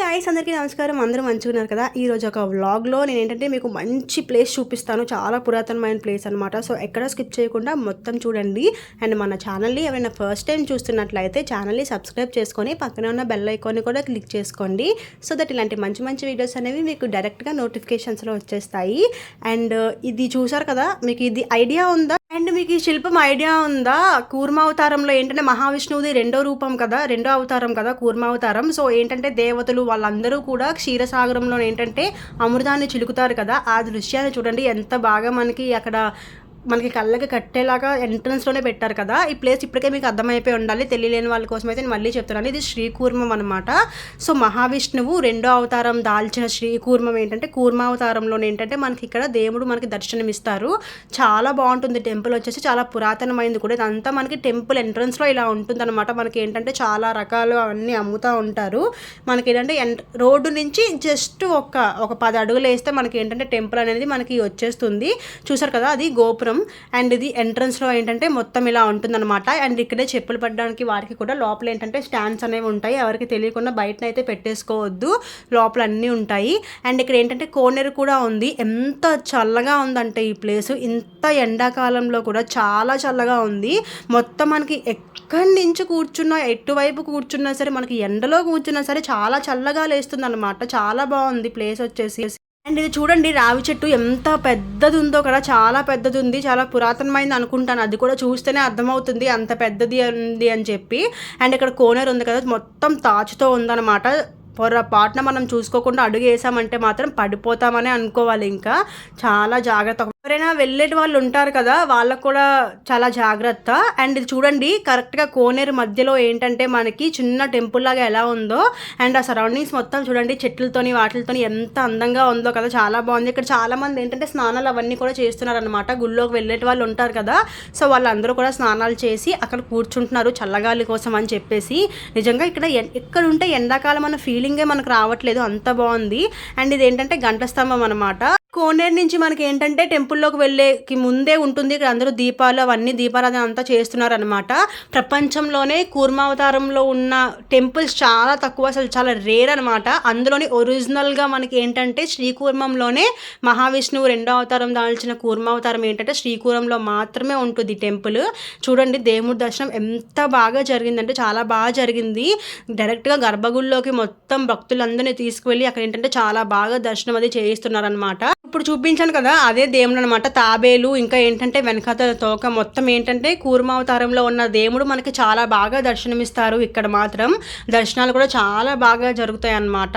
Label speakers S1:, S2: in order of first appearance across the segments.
S1: Guys అందరికీ నమస్కారం. అందరూ మంచిగా ఉన్నారు కదా? ఈ రోజు ఒక వ్లాగ్లో నేను ఏంటంటే మీకు మంచి ప్లేస్ చూపిస్తాను. చాలా పురాతనమైన ప్లేస్ అనమాట సో ఎక్కడ స్కిప్ చేయకుండా మొత్తం చూడండి. అండ్ మన ఛానల్ని ఎవరైనా ఫస్ట్ టైం చూస్తున్నట్లయితే ఛానల్ని సబ్స్క్రైబ్ చేసుకొని పక్కన ఉన్న బెల్ ఐకాన్ని కూడా క్లిక్ చేసుకోండి. సో దట్ ఇలాంటి మంచి మంచి వీడియోస్ అనేవి మీకు డైరెక్ట్గా నోటిఫికేషన్స్లో వచ్చేస్తాయి. అండ్ ఇది చూసారు కదా? మీకు ఇది ఐడియా ఉందా? అండ్ మీకు ఈ శిల్పం ఐడియా ఉందా? కూర్మ అవతారంలో ఏంటంటే మహావిష్ణువుది రెండో రూపం కదా రెండో అవతారం కదా కూర్మ అవతారం. సో ఏంటంటే దేవతలు వాళ్ళందరూ కూడా క్షీరసాగరంలో ఏంటంటే అమృతాన్ని చిలుకుతారు కదా. ఆ దృశ్యాన్ని చూడండి ఎంత బాగా మనకి అక్కడ మనకి కళ్ళకి కట్టేలాగా ఎంట్రన్స్లోనే పెట్టారు కదా. ఈ ప్లేస్ ఇప్పటికే మీకు అర్థమైపోయి ఉండాలి. తెలియలేని వాళ్ళ కోసం అయితే నేను మళ్ళీ చెప్తున్నాను. ఇది శ్రీకూర్మం అనమాట సో మహావిష్ణువు రెండో అవతారం దాల్చిన శ్రీకూర్మం ఏంటంటే కూర్మావతారంలో ఏంటంటే మనకి ఇక్కడ దేవుడు మనకి దర్శనమిస్తారు. చాలా బాగుంటుంది టెంపుల్ వచ్చేసి. చాలా పురాతనమైంది కూడా. ఇదంతా మనకి టెంపుల్ ఎంట్రన్స్లో ఇలా ఉంటుంది అనమాట మనకి ఏంటంటే చాలా రకాలు అవన్నీ అమ్ముతూ ఉంటారు. మనకి ఏంటంటే రోడ్డు నుంచి జస్ట్ ఒక ఒక పది అడుగులు వేస్తే మనకి ఏంటంటే టెంపుల్ అనేది మనకి వచ్చేస్తుంది. చూసారు కదా అది గోపురం దూరం అండ్ ఇది ఎంట్రన్స్లో ఏంటంటే మొత్తం ఇలా ఉంటుందన్నమాట. అండ్ ఇక్కడే చెప్పులు పడడానికి వారికి కూడా లోపల ఏంటంటే స్టాండ్స్ అనేవి ఉంటాయి. ఎవరికి తెలియకుండా బయటనైతే అయితే పెట్టేసుకోవద్దు. లోపల అన్నీ ఉంటాయి. అండ్ ఇక్కడ ఏంటంటే కోనేరు కూడా ఉంది. ఎంత చల్లగా ఉందంటే ఈ ప్లేస్ ఇంత ఎండాకాలంలో కూడా చాలా చల్లగా ఉంది. మొత్తం మనకి ఎక్కడి నుంచి కూర్చున్నా ఎటువైపు కూర్చున్నా సరే మనకి ఎండలో కూర్చున్నా సరే చాలా చల్లగా లేస్తుంది అనమాట చాలా బాగుంది. ప్లేస్ వచ్చేసి. అండ్ ఇది చూడండి రావి చెట్టు ఎంత పెద్దది ఉందో కదా చాలా పెద్దది ఉంది చాలా పురాతనమైంది అనుకుంటాను. అది కూడా చూస్తేనే అర్థమవుతుంది అంత పెద్దది ఉంది అని చెప్పి. అండ్ ఇక్కడ కోనేరు ఉంది కదా మొత్తం తాచుతో ఉందన్నమాట. పొరపాటున మనం చూసుకోకుండా అడుగు వేసామంటే మాత్రం పడిపోతామని అనుకోవాలి ఇంకా. చాలా జాగ్రత్త ఎవరైనా వెళ్ళేటి వాళ్ళు ఉంటారు కదా వాళ్ళకు కూడా చాలా జాగ్రత్త. అండ్ ఇది చూడండి కరెక్ట్గా కోనేరు మధ్యలో ఏంటంటే మనకి చిన్న టెంపుల్ లాగా ఎలా ఉందో అండ్ ఆ సరౌండింగ్స్ మొత్తం చూడండి చెట్లతోని వాటితోని ఎంత అందంగా ఉందో కదా చాలా బాగుంది. ఇక్కడ చాలా మంది ఏంటంటే స్నానాలు అవన్నీ కూడా చేస్తున్నారనమాట గుళ్ళోకి వెళ్ళేటి వాళ్ళు ఉంటారు కదా. సో వాళ్ళందరూ కూడా స్నానాలు చేసి అక్కడ కూర్చుంటున్నారు చల్లగాలి కోసం అని చెప్పేసి. నిజంగా ఇక్కడ ఎక్కడ ఉంటే ఎండాకాలం అన్న ఫీలింగే మనకు రావట్లేదు అంత బాగుంది. అండ్ ఇది ఏంటంటే గంట స్తంభం అనమాట కోనేరు నుంచి మనకి ఏంటంటే టెంపుల్లోకి వెళ్ళేకి ముందే ఉంటుంది. ఇక్కడ అందరూ దీపాలు అవన్నీ దీపారాధన అంతా చేస్తున్నారు అనమాట ప్రపంచంలోనే కూర్మావతారంలో ఉన్న టెంపుల్స్ చాలా తక్కువ అసలు చాలా రేర్ అనమాట అందులోని ఒరిజినల్గా మనకి ఏంటంటే శ్రీకూర్మంలోనే మహావిష్ణువు రెండో అవతారం దాల్చిన కూర్మావతారం ఏంటంటే శ్రీకూరంలో మాత్రమే ఉంటుంది టెంపుల్. చూడండి దేవుడి దర్శనం ఎంత బాగా జరిగిందంటే చాలా బాగా జరిగింది. డైరెక్ట్గా గర్భగుడిలోకి మొత్తం భక్తులందరినీ తీసుకువెళ్ళి అక్కడ ఏంటంటే చాలా బాగా దర్శనం అది చేయిస్తున్నారనమాట ఇప్పుడు చూపించాను కదా అదే దేవుడు అనమాట తాబేలు ఇంకా ఏంటంటే వెనకత తోక మొత్తం ఏంటంటే కూర్మావతారంలో ఉన్న దేవుడు మనకి చాలా బాగా దర్శనమిస్తారు ఇక్కడ మాత్రం. దర్శనాలు కూడా చాలా బాగా జరుగుతాయి అన్నమాట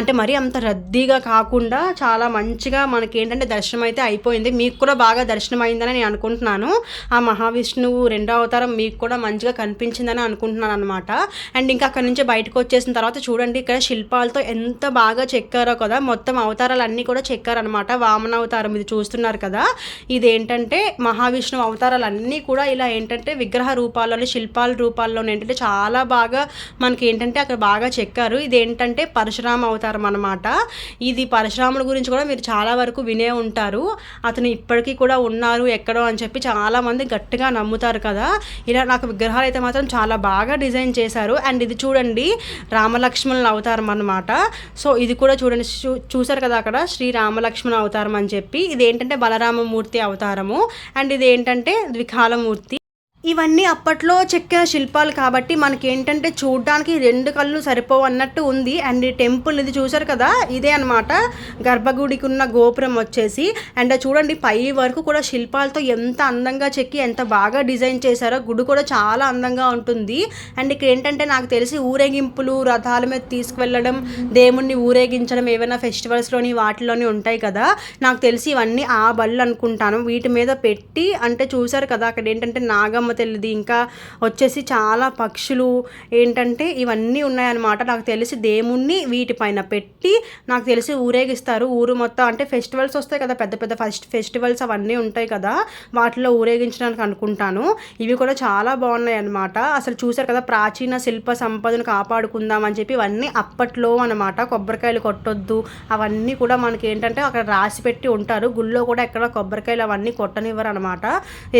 S1: అంటే మరి అంత రద్దీగా కాకుండా చాలా మంచిగా మనకి ఏంటంటే దర్శనం అయితే అయిపోయింది. మీకు కూడా బాగా దర్శనం అయిందని నేను అనుకుంటున్నాను. ఆ మహావిష్ణువు రెండో అవతారం మీకు కూడా మంచిగా కనిపించిందని అనుకుంటున్నాను అనమాట అండ్ ఇంకా అక్కడ నుంచి బయటకు వచ్చేసిన తర్వాత చూడండి ఇక్కడ శిల్పాలతో ఎంత బాగా చెక్కారో కదా మొత్తం అవతారాలు అన్నీ కూడా చెక్కారనమాట వామన అవతారం ఇది చూస్తున్నారు కదా. ఇది ఏంటంటే మహావిష్ణువు అవతారాలు అన్నీ కూడా ఇలా ఏంటంటే విగ్రహ రూపాల్లోని శిల్పాల రూపాల్లోనే ఏంటంటే చాలా బాగా మనకి ఏంటంటే అక్కడ బాగా చెక్కారు. ఇది ఏంటంటే పరశురామ అవతారం అనమాట ఇది పరశురాముల గురించి కూడా మీరు చాలా వరకు వినే ఉంటారు. అతను ఇప్పటికీ కూడా ఉన్నారు ఎక్కడో అని చెప్పి చాలామంది గట్టిగా నమ్ముతారు కదా. ఇలా నాకు విగ్రహాలు అయితే మాత్రం చాలా బాగా డిజైన్ చేశారు. అండ్ ఇది చూడండి రామలక్ష్మణుల అవతారం అనమాట సో ఇది కూడా చూడండి చూసారు కదా అక్కడ? శ్రీ రామలక్ష్మణ అవతారం అని చెప్పి ఇది ఏంటంటే బలరామమూర్తి అవతారము. అండ్ ఇది ఏంటంటే ద్వికాలమూర్తి. ఇవన్నీ అప్పట్లో చెక్కిన శిల్పాలు కాబట్టి మనకి ఏంటంటే చూడడానికి రెండు కళ్ళు సరిపోవు అన్నట్టు ఉంది. అండ్ ఈ టెంపుల్ ఇది చూసారు కదా? ఇదే అనమాట గర్భగుడికి ఉన్న గోపురం వచ్చేసి. అండ్ చూడండి పై వరకు కూడా శిల్పాలతో ఎంత అందంగా చెక్కి ఎంత బాగా డిజైన్ చేశారో. గుడి కూడా చాలా అందంగా ఉంటుంది. అండ్ ఇక్కడ ఏంటంటే నాకు తెలిసి ఊరేగింపులు రథాల మీద తీసుకువెళ్ళడం దేవుణ్ణి ఊరేగించడం ఏమైనా ఫెస్టివల్స్లోని వాటిలోని ఉంటాయి కదా? నాకు తెలిసి ఇవన్నీ ఆ బళ్ళు అనుకుంటాను. వీటి మీద పెట్టి అంటే చూసారు కదా అక్కడ ఏంటంటే నాగమ్మ తెలియదు. ఇంకా వచ్చేసి చాలా పక్షులు ఏంటంటే ఇవన్నీ ఉన్నాయన్నమాట. నాకు తెలిసి దేవుణ్ణి వీటిపైన పెట్టి నాకు తెలిసి ఊరేగిస్తారు. ఊరు మొత్తం అంటే ఫెస్టివల్స్ వస్తాయి కదా పెద్ద పెద్ద ఫస్ట్ ఫెస్టివల్స్ అవన్నీ ఉంటాయి కదా వాటిలో ఊరేగించడానికి అనుకుంటాను. ఇవి కూడా చాలా బాగున్నాయి అనమాట అసలు చూసారు కదా ప్రాచీన శిల్ప సంపదను కాపాడుకుందాం అని చెప్పి ఇవన్నీ అప్పట్లో అనమాట కొబ్బరికాయలు కొట్టొద్దు అవన్నీ కూడా మనకి ఏంటంటే అక్కడ రాసి పెట్టి ఉంటారు. గుళ్ళో కూడా ఎక్కడ కొబ్బరికాయలు అవన్నీ కొట్టనివ్వరు అనమాట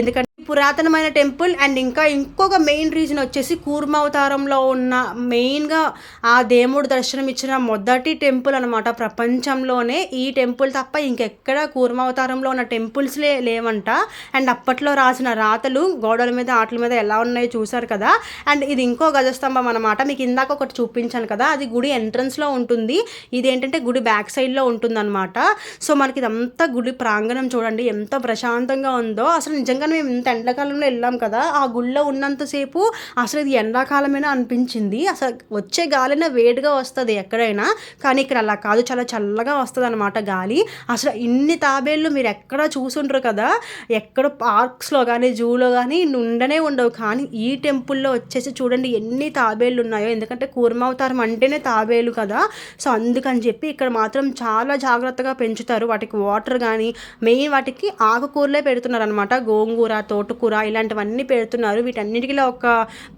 S1: ఎందుకంటే పురాతనమైన టెంపుల్ అండ్ ఇంకా ఇంకొక మెయిన్ రీజన్ వచ్చేసి కూర్మావతారంలో ఉన్న మెయిన్గా ఆ దేవుడు దర్శనం ఇచ్చిన మొదటి టెంపుల్ అనమాట ప్రపంచంలోనే ఈ టెంపుల్ తప్ప ఇంకెక్కడ కూర్మావతారంలో ఉన్న టెంపుల్స్లే లేవంట. అండ్ అప్పట్లో రాసిన రాతలు గోడల మీద ఆటల మీద ఎలా ఉన్నాయో చూశారు కదా. అండ్ ఇది ఇంకో గజస్తంభం అనమాట మీకు ఇందాక ఒకటి చూపించాను కదా. అది గుడి ఎంట్రన్స్లో ఉంటుంది. ఇది ఏంటంటే గుడి బ్యాక్ సైడ్లో ఉంటుందన్నమాట. సో మనకి ఇదంతా గుడి ప్రాంగణం చూడండి. ఎంత ప్రశాంతంగా ఉందో. అసలు నిజంగా మేము ఇంత ఎండాకాలంలో వెళ్ళాం కదా ఆ గుళ్ళో ఉన్నంతసేపు అసలు ఇది ఎండాకాలమైనా అనిపించింది. అసలు వచ్చే గాలిన వేడిగా వస్తుంది ఎక్కడైనా కానీ ఇక్కడ అలా కాదు చాలా చల్లగా వస్తుంది అనమాట గాలి. అసలు ఇన్ని తాబేళ్ళు మీరు ఎక్కడ చూసుంటారు కదా ఎక్కడ పార్క్స్లో కానీ జూలో కానీ ఉండనే ఉండవు. కానీ ఈ టెంపుల్లో వచ్చేసి చూడండి ఎన్ని తాబేళ్ళు ఉన్నాయో. ఎందుకంటే కూర్మావతారం అంటేనే తాబేలు కదా. సో అందుకని చెప్పి ఇక్కడ మాత్రం చాలా జాగ్రత్తగా పెంచుతారు. వాటికి వాటర్ కానీ మెయిన్ వాటికి ఆకుకూరలే పెడుతున్నారు అనమాట గోంగూర తోటకూర ఇలాంటివన్నీ పెడుతున్నారు. వీటన్నిటికీ ఒక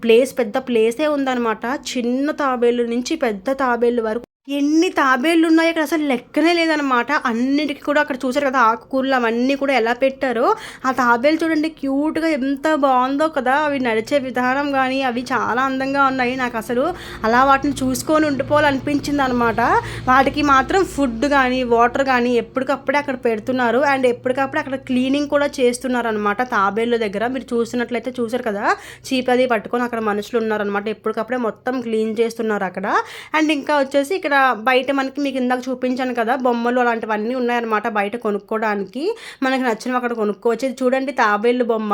S1: ప్లేస్ పెద్ద ప్లేసే ఉందన్నమాట. చిన్న తాబేళ్ళు నుంచి పెద్ద తాబేళ్ళు వరకు ఎన్ని తాబేళ్ళు ఉన్నాయి అక్కడ అసలు లెక్కనే లేదనమాట అన్నిటికీ కూడా అక్కడ చూసారు కదా ఆకుకూరలు అవన్నీ కూడా ఎలా పెట్టారో. ఆ తాబేలు చూడండి క్యూట్గా ఎంత బాగుందో కదా. అవి నడిచే విధానం కానీ అవి చాలా అందంగా ఉన్నాయి. నాకు అసలు అలా వాటిని చూసుకొని ఉండిపోవాలనిపించింది అనమాట వాటికి మాత్రం ఫుడ్ కానీ వాటర్ కానీ ఎప్పటికప్పుడే అక్కడ పెడుతున్నారు. అండ్ ఎప్పటికప్పుడు అక్కడ క్లీనింగ్ కూడా చేస్తున్నారు అనమాట తాబేళ్ళ దగ్గర. మీరు చూసినట్లయితే చూసారు కదా చీప్ అది పట్టుకొని అక్కడ మనుషులు ఉన్నారనమాట ఎప్పటికప్పుడే మొత్తం క్లీన్ చేస్తున్నారు అక్కడ. అండ్ ఇంకా వచ్చేసి ఇక్కడ బయట మనకి మీకు ఇందాక చూపించాను కదా బొమ్మలు అలాంటివన్నీ ఉన్నాయన్నమాట బయట కొనుక్కోవడానికి మనకి నచ్చినవి అక్కడ కొనుక్కోవచ్చు. ఇది చూడండి తాబేళ్ళు బొమ్మ.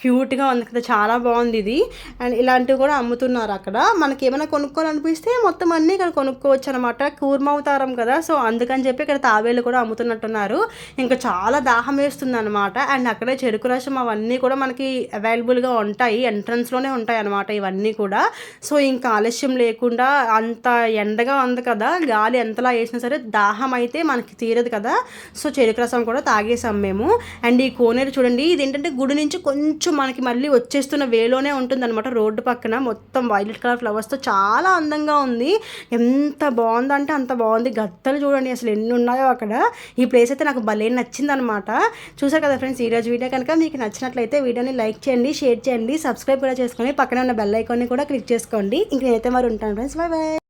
S1: క్యూట్గా ఉంది కదా చాలా బాగుంది ఇది. అండ్ ఇలాంటివి కూడా అమ్ముతున్నారు అక్కడ. మనకి ఏమైనా కొనుక్కోవాలనిపిస్తే మొత్తం అన్నీ ఇక్కడ కొనుక్కోవచ్చు అనమాట కూర్మవుతారం కదా సో అందుకని చెప్పి ఇక్కడ తాబేళ్ళు కూడా అమ్ముతున్నట్టున్నారు. ఇంకా చాలా దాహం వేస్తుంది అనమాట అండ్ అక్కడే చెరుకు రసం అవన్నీ కూడా మనకి అవైలబుల్గా ఉంటాయి. ఎంట్రన్స్లోనే ఉంటాయి అనమాట ఇవన్నీ కూడా. సో ఇంకా ఆలస్యం లేకుండా అంత ఎండగా ఉంది కదా కదా గాలి ఎంతలా వేసినా సరే దాహం అయితే మనకి తీరదు కదా. సో చెరుకు రసం కూడా తాగేసాం మేము. అండ్ ఈ కోనేరు చూడండి ఇది ఏంటంటే గుడి నుంచి కొంచెం మనకి మళ్ళీ వచ్చేస్తున్న వేలోనే ఉంటుంది అనమాట రోడ్డు పక్కన. మొత్తం వైలెట్ కలర్ ఫ్లవర్స్తో చాలా అందంగా ఉంది. ఎంత బాగుందంటే అంత బాగుంది. గద్దలు చూడండి అసలు ఎన్ని ఉన్నాయో అక్కడ. ఈ ప్లేస్ అయితే నాకు భలే నచ్చిందనమాట చూసారు కదా ఫ్రెండ్స్ ఈరోజు వీడియో కనుక మీకు నచ్చినట్లయితే వీడియోని లైక్ చేయండి షేర్ చేయండి సబ్స్క్రైబ్ కూడా చేసుకొని పక్కన ఉన్న బెల్ ఐకాన్ని కూడా క్లిక్ చేసుకోండి. ఇంక నేనైతే మరి ఉంటాను ఫ్రెండ్స్. Bye bye